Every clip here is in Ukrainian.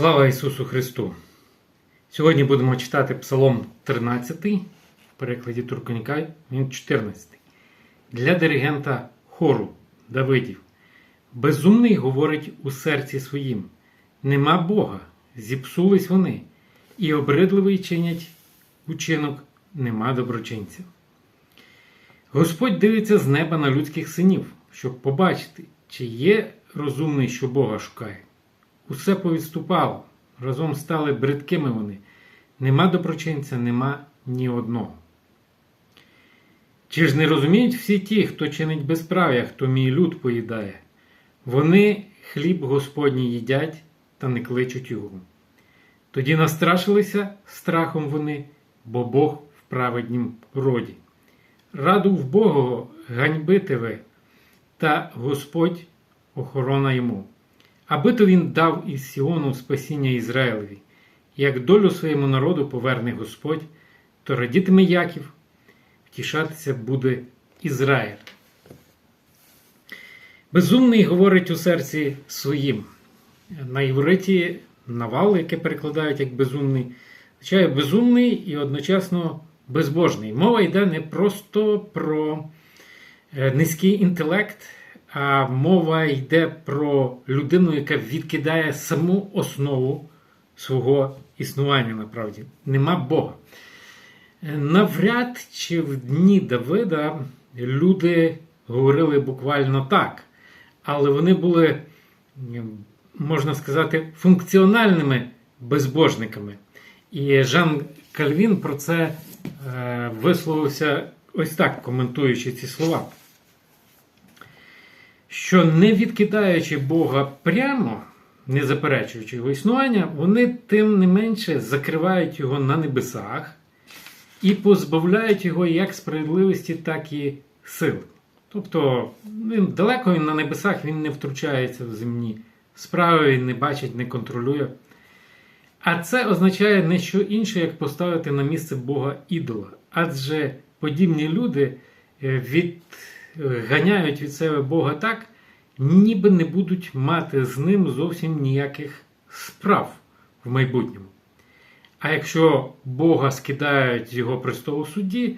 Слава Ісусу Христу! Сьогодні будемо читати Псалом 13 в перекладі Турконіка, він 14. Для диригента хору Давидів. Безумний говорить у серці своїм: Нема Бога, зіпсулись вони, і обридливий чинять учинок, нема доброчинців. Господь дивиться з неба на людських синів, щоб побачити, чи є розумний, що Бога шукає. Усе повідступало, разом стали бридкими вони. Нема доброчинця, нема ні одного. Чи ж не розуміють всі ті, хто чинить безправ'я, хто мій люд поїдає? Вони хліб Господній їдять та не кличуть його. Тоді настрашилися страхом вони, бо Бог в праведнім роді. Раду в Бога ганьбити ви, та Господь охорона йому. Аби то він дав із Сіону спасіння Ізраїлеві, як долю своєму народу поверне Господь, то радітиме Яків, втішатися буде Ізраїль. Безумний говорить у серці своїм. На івриті навал, яке перекладають як безумний, означає безумний і одночасно безбожний. Мова йде не просто про е, низький інтелект, а мова йде про людину, яка відкидає саму основу свого існування направді. Нема Бога. Навряд чи в дні Давида люди говорили буквально так, але вони були, можна сказати, функціональними безбожниками. І Жан Кальвін про це е, висловився ось так, коментуючи ці слова. Що не відкидаючи Бога прямо, не заперечуючи його існування, вони тим не менше закривають його на небесах і позбавляють його як справедливості, так і сили. Тобто він далеко він на небесах він не втручається в земні справи, він не бачить, не контролює. А це означає не що інше, як поставити на місце Бога ідола. Адже подібні люди відганяють від себе Бога так, ніби не будуть мати з ним зовсім ніяких справ в майбутньому. А якщо Бога скидають з його престолу судді,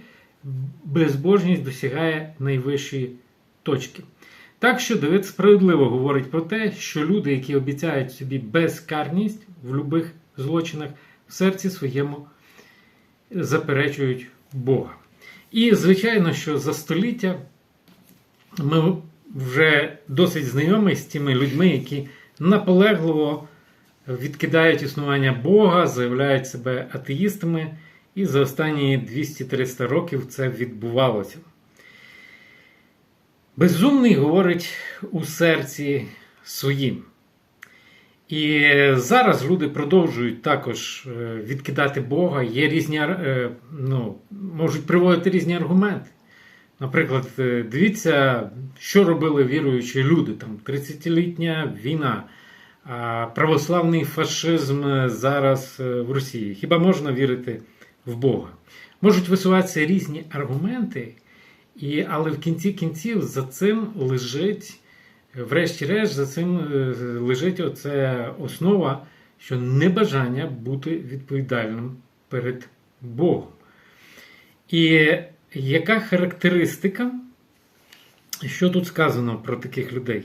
безбожність досягає найвищої точки. Так що Давид справедливо говорить про те, що люди, які обіцяють собі безкарність в любих злочинах, в серці своєму заперечують Бога. І, звичайно, що за століття ми вже досить знайомі з тими людьми, які наполегливо відкидають існування Бога, заявляють себе атеїстами, і за останні 200-300 років це відбувалося. Безумний говорить у серці своїм. І зараз люди продовжують також відкидати Бога, є різні, ну, можуть приводити різні аргументи. Наприклад, дивіться, що робили віруючі люди. Там 30-літня війна, православний фашизм зараз в Росії. Хіба можна вірити в Бога? Можуть висуватися різні аргументи, і, але в кінці кінців за цим лежить, врешті-решт, за цим лежить оця основа, що небажання бути відповідальним перед Богом. І яка характеристика, що тут сказано про таких людей?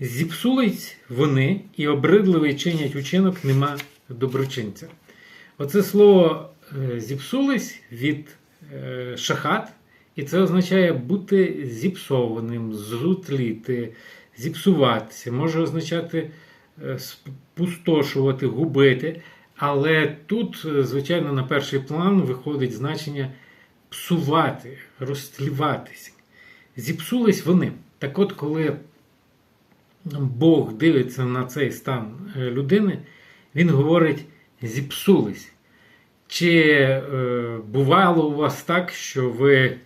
Зіпсулись вони і обридливий чинять учинок нема доброчинця. Оце слово зіпсулись від шахат, і це означає бути зіпсованим, зутліти, зіпсуватися, може означати спустошувати, губити. Але тут, звичайно, на перший план виходить значення псувати, розтліватися. Зіпсулись вони. Так от, коли Бог дивиться на цей стан людини, Він говорить: зіпсулись. Чи е, бувало у вас так, що ви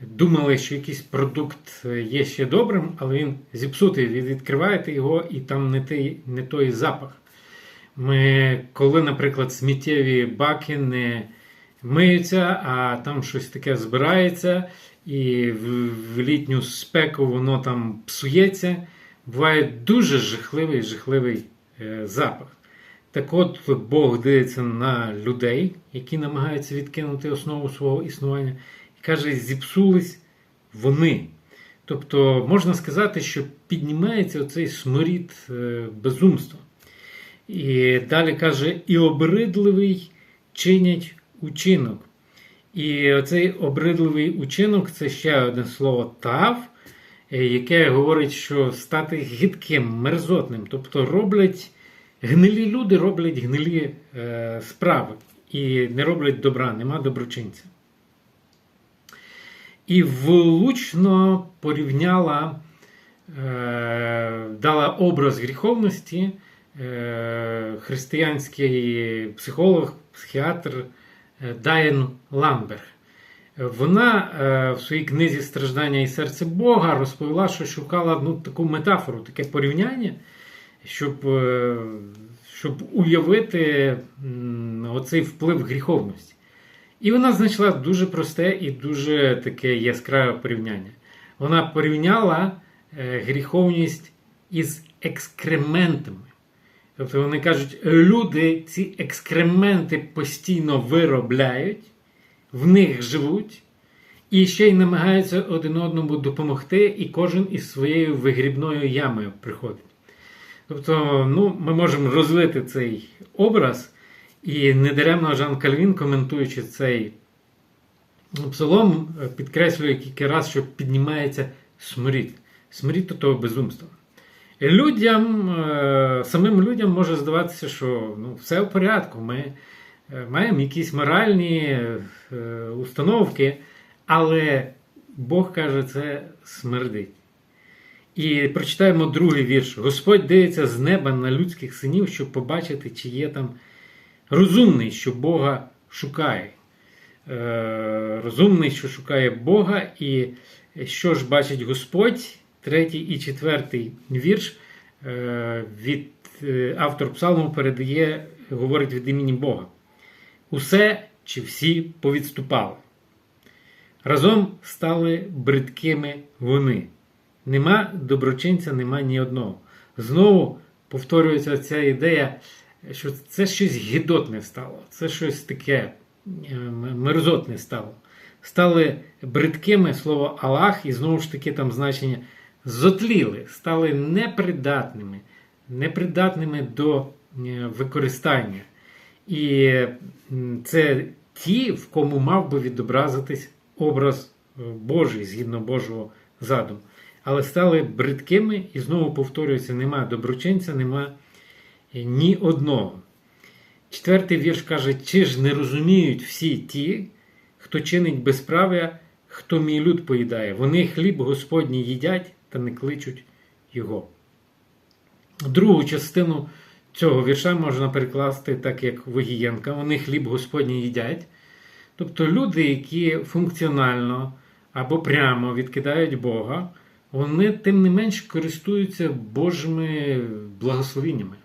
думали, що якийсь продукт є ще добрим, але він зіпсутий, ви відкриваєте його і там не той, не той запах. Ми, Коли, наприклад, сміттєві баки не миються, а там щось таке збирається, і в, в літню спеку воно там псується, буває дуже жахливий жахливий е, запах. Так от Бог дивиться на людей, які намагаються відкинути основу свого існування, і каже, зіпсулись вони. Тобто можна сказати, що піднімається оцей сморід е, безумства. І далі каже, і обридливий чинять учинок. І оцей обридливий учинок це ще одне слово тав, е, яке говорить, що стати гидким, мерзотним. Тобто роблять гнилі люди роблять гнилі е, справи і не роблять добра, нема доброчинця. І влучно порівняла, е, дала образ гріховності е, християнський психолог, психіатр Дайен Ламберг. Вона е, в своїй книзі Страждання і серце Бога розповіла, що шукала ну, таку метафору, таке порівняння, щоб е, щоб уявити оцей вплив гріховності. І вона знайшла дуже просте і дуже таке яскраве порівняння. Вона порівняла е, гріховність із екскрементами. Тобто вони кажуть, люди ці екскременти постійно виробляють, в них живуть, і ще й намагаються один одному допомогти, і кожен із своєю вигрібною ямою приходить. Тобто, ну, ми можемо розвити цей образ. І недаремно Жан Кальвін, коментуючи цей псалом, підкреслює кілька раз, що піднімається сморід. Сморід до того безумства. Людям, е, самим людям може здаватися, що ну, все в порядку. Ми е, маємо якісь моральні е, установки, але Бог каже, це смердить. І прочитаємо другий вірш. Господь дивиться з неба на людських синів, щоб побачити, чи є там розумний, що Бога шукає. Розумний, що шукає Бога, і що ж бачить Господь, третій і четвертий вірш е, від е, автор Псалму передає, говорить від імені Бога. Усе чи всі повідступали. Разом стали бридкими вони. Нема доброчинця, нема ні одного. Знову повторюється ця ідея що це щось гідотне стало, це щось таке е, мерзотне стало. Стали бридкими слово Аллах, і знову ж таки там значення зотліли, стали непридатними, непридатними до е, використання. І це ті, в кому мав би відобразитись образ е, Божий згідно Божого задуму. Але стали бридкими і знову повторюється: нема доброчинця, нема ні одного. Четвертий вірш каже: чи ж не розуміють всі ті, хто чинить безправ'я, хто мій люд поїдає. Вони хліб Господній їдять та не кличуть його. Другу частину цього вірша можна перекласти так, як Вогієнка. Вони хліб Господній їдять. Тобто люди, які функціонально або прямо відкидають Бога, вони тим не менш користуються Божими благословіннями.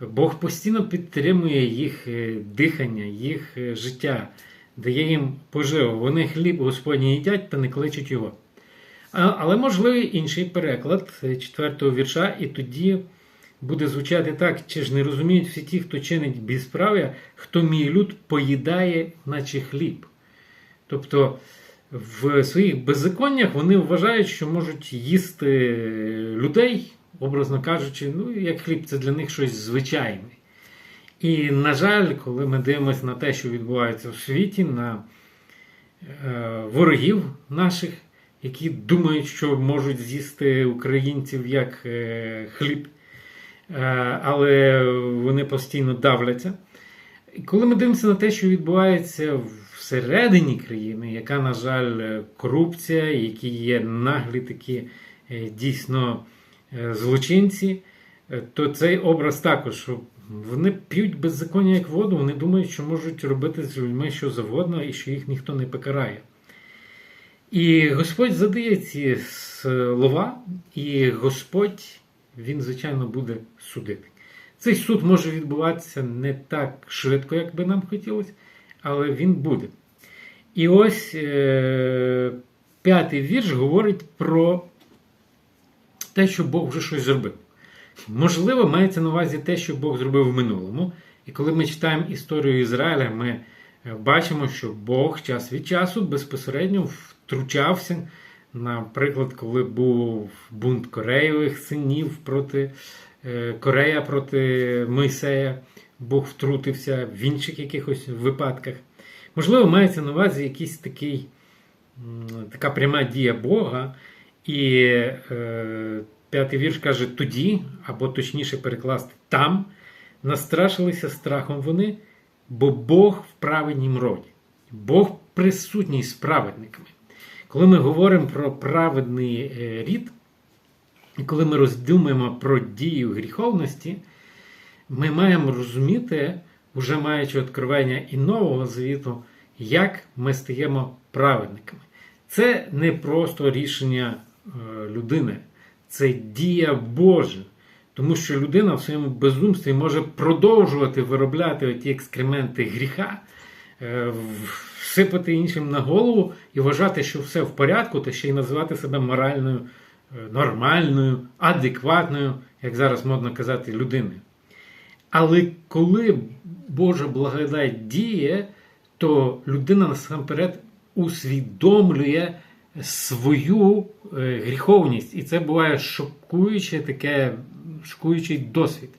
Бог постійно підтримує їх е, дихання, їх е, життя, дає їм поживу. Вони хліб Господній їдять та не кличуть його. Але можливий інший переклад е, четвертого вірша, і тоді буде звучати так: чи ж не розуміють всі ті, хто чинить безправ'я, хто мій люд поїдає, наче хліб. Тобто в своїх беззаконнях вони вважають, що можуть їсти людей образно кажучи, ну, як хліб це для них щось звичайне. І, на жаль, коли ми дивимося на те, що відбувається в світі, на е, ворогів наших, які думають, що можуть з'їсти українців як е, хліб, е, але вони постійно давляться. І коли ми дивимося на те, що відбувається всередині країни, яка, на жаль, корупція, які є наглі такі е, дійсно. Е, злочинці, е, то цей образ також, вони п'ють беззаконня як воду, вони думають, що можуть робити з людьми що завгодно і що їх ніхто не покарає. І Господь задає ці слова, і Господь, Він, звичайно, буде судити. Цей суд може відбуватися не так швидко, як би нам хотілося, але він буде. І ось е- п'ятий вірш говорить про те, що Бог вже щось зробив. Можливо, мається на увазі те, що Бог зробив в минулому. І коли ми читаємо історію Ізраїля, ми е, бачимо, що Бог час від часу безпосередньо втручався. Наприклад, коли був бунт Кореєвих синів проти е, Корея проти Мойсея, Бог втрутився в інших якихось випадках. Можливо, мається на увазі якийсь такий, така пряма дія Бога. І е, п'ятий вірш каже: тоді, або точніше перекласти там, настрашилися страхом вони, бо Бог в праведнім роді. Бог присутній з праведниками. Коли ми говоримо про праведний е, рід, і коли ми роздумуємо про дію гріховності, ми маємо розуміти, вже маючи откровення і Нового Завіту, як ми стаємо праведниками. Це не просто рішення е, людини, це дія Божа. Тому що людина в своєму безумстві може продовжувати виробляти ті екскременти гріха, е, всипати іншим на голову і вважати, що все в порядку, та ще й називати себе моральною, е, нормальною, адекватною, як зараз модно казати, людиною. Але коли Божа благодать діє, то людина насамперед усвідомлює свою е, гріховність. І це буває шокуюче таке шокуючий досвід.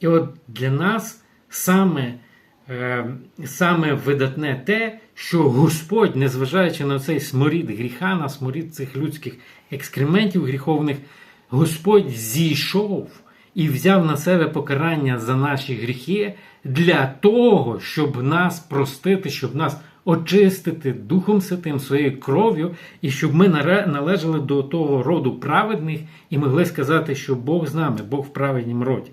І от для нас саме, саме видатне те, що Господь, незважаючи на цей сморід гріха, на сморід цих людських екскрементів гріховних, Господь зійшов і взяв на себе покарання за наші гріхи для того, щоб нас простити, щоб нас очистити Духом Святим своєю кров'ю, і щоб ми належали до того роду праведних і могли сказати, що Бог з нами, Бог в праведнім роді.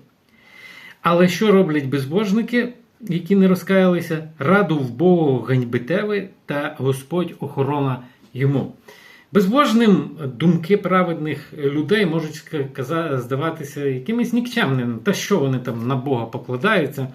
Але що роблять безбожники, які не розкаялися, раду в Богу ганьбитеви та Господь охорона йому. Безбожним думки праведних людей можуть здаватися якимись нікчемними, та що вони там на Бога покладаються.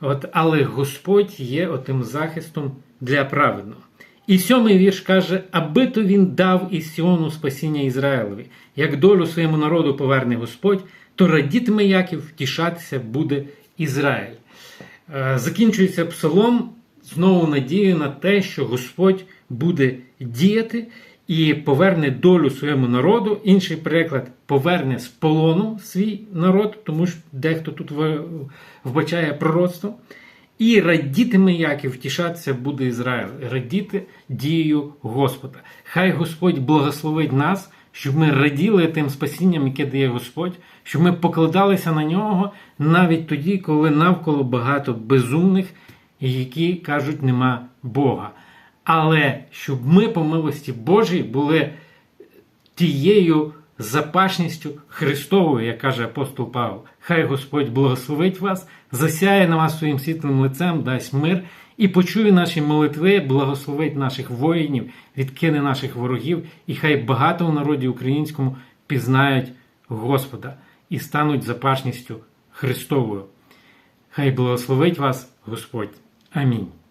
От, Але Господь є отим захистом для праведного. І сьомий вірш каже: аби то він дав із Сіону спасіння Ізраїлові, як долю своєму народу поверне Господь, то радітиме Яків, втішатися буде Ізраїль. Е, закінчується псалом знову надією на те, що Господь буде діяти і поверне долю своєму народу. Інший переклад поверне з полону свій народ, тому що дехто тут вбачає пророцтво. І радітиме Яків, втішатися буде Ізраїль, радіти дією Господа. Хай Господь благословить нас, щоб ми раділи тим спасінням, яке дає Господь, щоб ми покладалися на нього навіть тоді, коли навколо багато безумних, які кажуть, нема Бога. Але щоб ми, по милості Божій, були тією запашністю Христовою, як каже апостол Павло. Хай Господь благословить вас, засяє на вас своїм світлим лицем, дасть мир і почує наші молитви, благословить наших воїнів, відкине наших ворогів, і хай багато в народі українському пізнають Господа і стануть запашністю Христовою. Хай благословить вас Господь. Амінь.